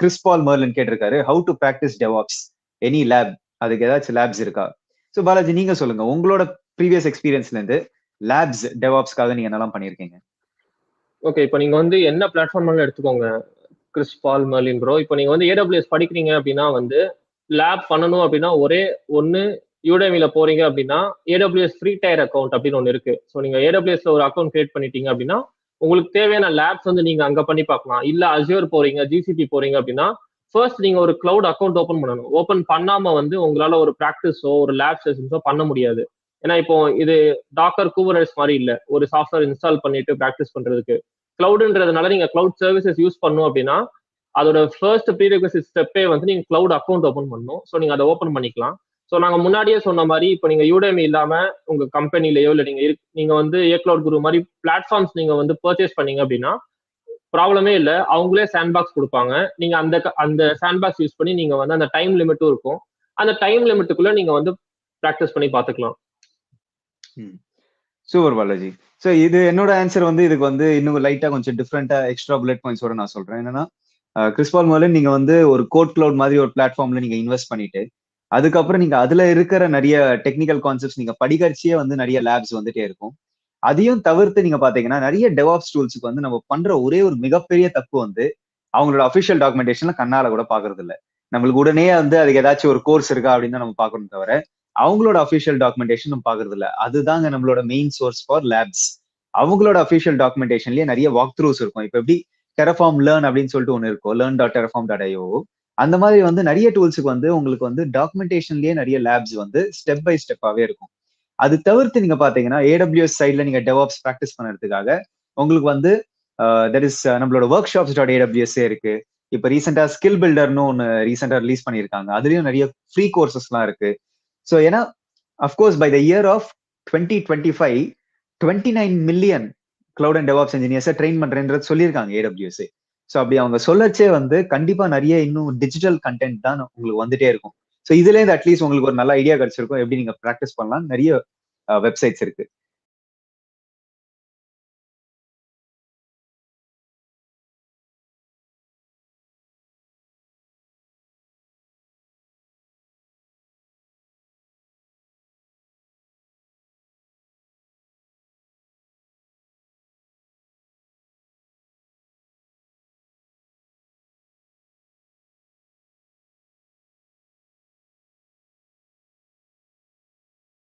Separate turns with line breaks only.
கிறிஸ்பால் Marlon கேட்டிருக்காரு how to practise DevOps any lab அதுக்கு ஏதாச்சும் லேப்ஸ் இருக்கா? ஸோ பாலாஜி நீங்க சொல்லுங்க. உங்களோட ப்ரீவியஸ் எக்ஸ்பீரியன்ஸ்ல இருந்து லேப்ஸ் டெவாப்ஸ்க்காக நீங்க என்னெல்லாம் பண்ணிருக்கீங்க
ஓகே இப்போ நீங்க வந்து என்ன பிளாட்ஃபார்ம்னாலும் எடுத்துக்கோங்க கிறிஸ் பால் மர்லின் ப்ரோ இப்போ நீங்க வந்து ஏடபிள்யூஎஸ் படிக்கிறீங்க அப்படின்னா வந்து லேப் பண்ணணும் அப்படின்னா ஒரே ஒன்று யூடேமில போறீங்க அப்படின்னா ஏடபிள்யூஎஸ் ஃப்ரீ டயர் அக்கௌண்ட் அப்படின்னு ஒன்று இருக்கு. ஸோ நீங்க ஏடபிள்யூஎஸ்ல ஒரு அக்கௌண்ட் கிரியேட் பண்ணிட்டீங்க அப்படின்னா உங்களுக்கு தேவையான லேப்ஸ் வந்து நீங்க அங்க பண்ணி பார்க்கலாம். இல்ல அஜியோர் போறீங்க ஜிசிபி போறீங்க அப்படின்னா ஃபர்ஸ்ட் நீங்க ஒரு கிளவுட் அக்கௌண்ட் ஓப்பன் பண்ணணும். ஓப்பன் பண்ணாம வந்து உங்களால ஒரு ப்ராக்டிஸோ ஒரு லேப் செஷன்ஸோ பண்ண முடியாது. ஏன்னா இப்போ இது டாக்கர் கூவரஸ் மாதிரி இல்ல. ஒரு சாஃப்ட்வேர் இன்ஸ்டால் பண்ணிட்டு ப்ராக்டிஸ் பண்றதுக்கு. கிளவுடுன்றதுனால நீங்க கிளவுட் சர்வீசஸ் யூஸ் பண்ணும் அப்படின்னா அதோட ஃபர்ஸ்ட் ப்ரீரெக்வசிட் ஸ்டெப்பே வந்து நீங்க கிளவுட் அக்கௌண்ட் ஓப்பன் பண்ணணும். ஸோ நீங்க அதை ஓப்பன் பண்ணிக்கலாம். ஸோ நாங்கள் முன்னாடியே சொன்ன மாதிரி இப்போ நீங்கள் யூடேமி இல்லாமல் உங்கள் கம்பெனிலேயோ இல்லை நீங்கள் இருக்கு நீங்கள் வந்து ஏ குரு மாதிரி பிளாட்ஃபார்ம்ஸ் நீங்கள் வந்து பர்ச்சேஸ் பண்ணீங்க அப்படின்னா ப்ராப்ளமே இல்லை. அவங்களே சாண்ட் பாக்ஸ் கொடுப்பாங்க. நீங்கள் அந்த அந்த சாண்ட் பாக்ஸ் யூஸ் பண்ணி நீங்கள் வந்து அந்த டைம் லிமிட்டும் இருக்கும். அந்த டைம் லிமிட்டுக்குள்ளே நீங்கள் வந்து ப்ராக்டிஸ் பண்ணி பார்த்துக்கலாம்
சூப்பர் பாலாஜி. ஸோ இது என்னோட ஆன்சர் வந்து இதுக்கு வந்து இன்னும் லைட்டாக கொஞ்சம் டிஃப்ரெண்ட்டாக எக்ஸ்ட்ரா புல்லட் பாயிண்ட்ஸோட நான் சொல்கிறேன் என்னன்னா கிறிஸ்பால் முதல்ல நீங்கள் வந்து ஒரு கோட் கிளவுட் மாதிரி ஒரு பிளாட்ஃபார்மில் நீங்கள் இன்வெஸ்ட் பண்ணிட்டு அதுக்கப்புறம் நீங்க அதுல இருக்கிற நிறைய டெக்னிக்கல் கான்செப்ட்ஸ் நீங்க படிக்கரிச்சியே வந்து நிறைய லேப்ஸ் வந்துட்டே இருக்கும். அதையும் தவிர்த்து நீங்க பாத்தீங்கன்னா நிறைய டெவாப்ஸ் டூல்ஸுக்கு வந்து நம்ம பண்ற ஒரே ஒரு மிகப்பெரிய தப்பு வந்து அவங்களோட அஃபிஷியல் டாக்குமெண்டேஷன்ல கண்ணால கூட பாக்குறது இல்ல நம்மளுக்கு உடனே வந்து அதுக்கு ஏதாச்சும் ஒரு கோர்ஸ் இருக்கா அப்படின்னு தான் நம்ம பாக்கணும் தவிர அவங்களோட அஃபிஷியல் டாக்குமெண்டேஷன் நம்ம பாக்குறது இல்ல அதுதாங்க நம்மளோட மெயின் சோர்ஸ் ஃபார் லேப்ஸ் அவங்களோட அஃபிஷியல் டாக்குமெண்டேஷன்லயே நிறைய வாக் த்ரூஸ் இருக்கும். இப்போ எப்படி டெரஃபார்ம் லேர்ன் அப்படின்னு சொல்லிட்டு ஒன்று இருக்கும். Learn dot Terraform dot IO அந்த மாதிரி வந்து நிறைய டூல்ஸுக்கு வந்து உங்களுக்கு வந்து டாக்குமெண்டேஷன்லயே நிறைய லேப்ஸ் வந்து ஸ்டெப் பை ஸ்டெப்பாவே இருக்கும். அது தவிர்த்து நீங்க பாத்தீங்கன்னா ஏடபிள்யூஎஸ் சைட்ல நீங்க டெவாப்ஸ் ப்ராக்டிஸ் பண்ணுறதுக்காக உங்களுக்கு வந்து தட் இஸ் நம்மளோட ஒர்க் ஷாப்ஸ் டாட் ஏடபிள்யூஎஸ்ஏ இருக்கு. இப்போ ரீசெண்டா ஸ்கில் பில்டர்னு ஒன்று ரீசெண்டா ரிலீஸ் பண்ணியிருக்காங்க. அதுலயும் நிறைய ஃப்ரீ கோர்சஸ்லாம் இருக்கு. ஸோ ஏன்னா of course by the year of twenty twenty five twenty nine million cloud and DevOps இன்ஜினியர்ஸை train பண்றேன்றது சொல்லியிருக்காங்க ஏடபிள்யூஎஸ்ஏ ஸோ அப்படி அவங்க சொல்லச்சே வந்து கண்டிப்பா நிறைய இன்னும் டிஜிட்டல் கண்டென்ட் தான் உங்களுக்கு வந்துட்டே இருக்கும். ஸோ இதுல இருந்து அட்லீஸ்ட் உங்களுக்கு ஒரு நல்ல ஐடியா கிடைச்சிருக்கும். எப்படி நீங்க ப்ராக்டிஸ் பண்ணலாம்? நிறைய வெப்சைட்ஸ் இருக்கு.